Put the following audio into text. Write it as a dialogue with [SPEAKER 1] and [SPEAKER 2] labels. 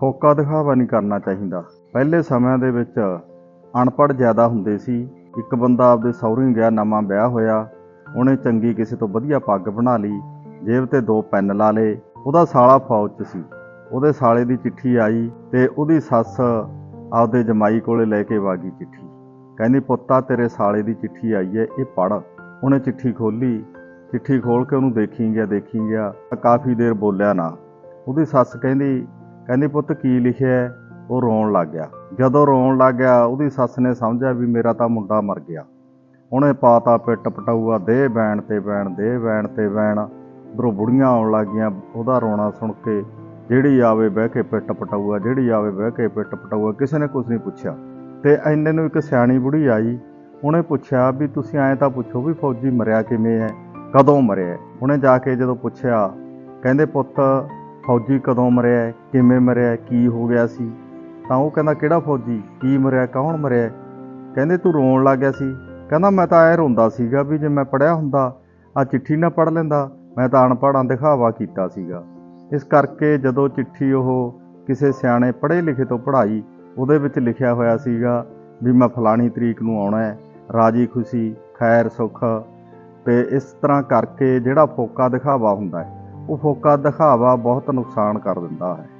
[SPEAKER 1] ਫੋਕਾ ਦਿਖਾਵਾ ਨਹੀਂ ਕਰਨਾ ਚਾਹੀਦਾ। ਪਹਿਲੇ ਸਮਿਆਂ ਦੇ ਵਿੱਚ ਅਨਪੜ੍ਹ ਜ਼ਿਆਦਾ ਹੁੰਦੇ ਸੀ। ਇੱਕ ਬੰਦਾ ਆਪਦੇ ਸਹੁਰੇ ਗਿਆ, ਨਵਾਂ ਵਿਆਹ ਹੋਇਆ। ਉਹਨੇ ਚੰਗੀ ਕਿਸੇ ਤੋਂ ਵਧੀਆ ਪੱਗ ਬਣਾ ਲਈ, ਜੇਬ ਤੇ ਦੋ ਪੈਨ ਲਾ ਲਏ। ਉਹਦਾ ਸਾਲਾ ਫੌਜ 'ਚ ਸੀ। ਉਹਦੇ ਸਾਲੇ ਦੀ ਚਿੱਠੀ ਆਈ ਤੇ ਉਹਦੀ ਸੱਸ ਆਪਦੇ ਜਮਾਈ ਕੋਲੇ ਲੈ ਕੇ ਵਾਗੀ ਚਿੱਠੀ। ਕਹਿੰਦੀ, ਪੁੱਤਾ, ਤੇਰੇ ਸਾਲੇ ਦੀ ਚਿੱਠੀ ਆਈ ਹੈ ਇਹ ਪੜ੍ਹ। ਉਹਨੇ ਚਿੱਠੀ ਖੋਲੀ ਚਿੱਠੀ ਖੋਲ ਕੇ ਉਹਨੂੰ ਦੇਖੀ ਗਿਆ ਦੇਖੀ ਗਿਆ ਕਾਫੀ ਦੇਰ ਬੋਲਿਆ ਨਾ। ਉਹਦੀ ਸੱਸ ਕਹਿੰਦੀ ਕਹਿੰਦੀ, ਪੁੱਤ ਕੀ ਲਿਖਿਆ ਉਹ ਰੋਣ ਲੱਗ ਗਿਆ। ਜਦੋਂ ਰੋਣ ਲੱਗ ਗਿਆ, ਉਹਦੀ ਸੱਸ ਨੇ ਸਮਝਿਆ ਵੀ ਮੇਰਾ ਤਾਂ ਮੁੰਡਾ ਮਰ ਗਿਆ। ਉਹਨੇ ਪਾਤਾ ਪਿੱਟ ਪਟਾਊਆ ਦੇ ਬੈਣ ਤੇ ਬੈਣ ਦੇ ਬੈਣ ਤੇ ਬੈਣ। ਉਧਰੋਂ ਬੁੜੀਆਂ ਆਉਣ ਲੱਗੀਆਂ, ਉਹਦਾ ਰੋਣਾ ਸੁਣ ਕੇ, ਜਿਹੜੀ ਆਵੇ ਬਹਿ ਕੇ ਪਿੱਟ ਪਟਾਊਆ, ਜਿਹੜੀ ਆਵੇ ਬਹਿ ਕੇ ਪਿੱਟ ਪਟਾਊਆ। ਕਿਸੇ ਨੇ ਕੁਝ ਨਹੀਂ ਪੁੱਛਿਆ। ਤੇ ਐਨੇ ਨੂੰ ਇੱਕ ਸਿਆਣੀ ਬੁੜੀ ਆਈ। ਉਹਨੇ ਪੁੱਛਿਆ ਵੀ ਤੁਸੀਂ ਐਂ ਤਾਂ ਪੁੱਛੋ ਵੀ ਫੌਜੀ ਮਰਿਆ ਕਿਵੇਂ ਹੈ, ਕਦੋਂ ਮਰਿਆ ਉਹਨੇ ਜਾ ਕੇ ਜਦੋਂ ਪੁੱਛਿਆ, ਕਹਿੰਦੇ, ਪੁੱਤ ਫੌਜੀ ਕਦੋਂ ਮਰਿਆ ਹੈ? ਕਿਵੇਂ ਮਰਿਆ ਹੈ? ਕੀ ਹੋ ਗਿਆ ਸੀ ਤਾਂ ਉਹ ਕਹਿੰਦਾ, ਕਿਹੜਾ ਫੌਜੀ ਕੀ ਮਰਿਆ ਕੌਣ ਮਰਿਆ ਕਹਿੰਦੇ, ਤੂੰ ਰੋਣ ਲੱਗ ਗਿਆ ਸੀ ਕਹਿੰਦਾ, ਮੈਂ ਤਾਂ ਐ ਰੋਂਦਾ ਸੀਗਾ ਵੀ ਜੇ ਮੈਂ ਪੜਿਆ ਹੁੰਦਾ ਆ ਚਿੱਠੀ ਨਾ ਪੜ ਲੈਂਦਾ, ਮੈਂ ਤਾਂ ਅਨਪੜ੍ਹਾਂ ਦਿਖਾਵਾ ਕੀਤਾ ਸੀਗਾ ਇਸ ਕਰਕੇ ਜਦੋਂ ਚਿੱਠੀ ਉਹ ਕਿਸੇ ਸਿਆਣੇ ਪੜ੍ਹੇ ਲਿਖੇ ਤੋਂ ਪੜ੍ਹਾਈ, ਉਹਦੇ ਵਿੱਚ ਲਿਖਿਆ ਹੋਇਆ ਸੀਗਾ ਵੀ ਮੈਂ ਫਲਾਣੀ ਤਰੀਕ ਨੂੰ ਆਉਣਾ ਹੈ, ਰਾਜੀ ਖੁਸ਼ੀ, ਖੈਰ ਸੁੱਖ, ਤੇ ਇਸ ਤਰ੍ਹਾਂ ਕਰਕੇ ਜਿਹੜਾ ਫੋਕਾ ਦਿਖਾਵਾ ਹੁੰਦਾ ਹੈ ਉਹ ਫੋਕਾ ਦਿਖਾਵਾ ਬਹੁਤ ਨੁਕਸਾਨ ਕਰ ਦਿੰਦਾ ਹੈ।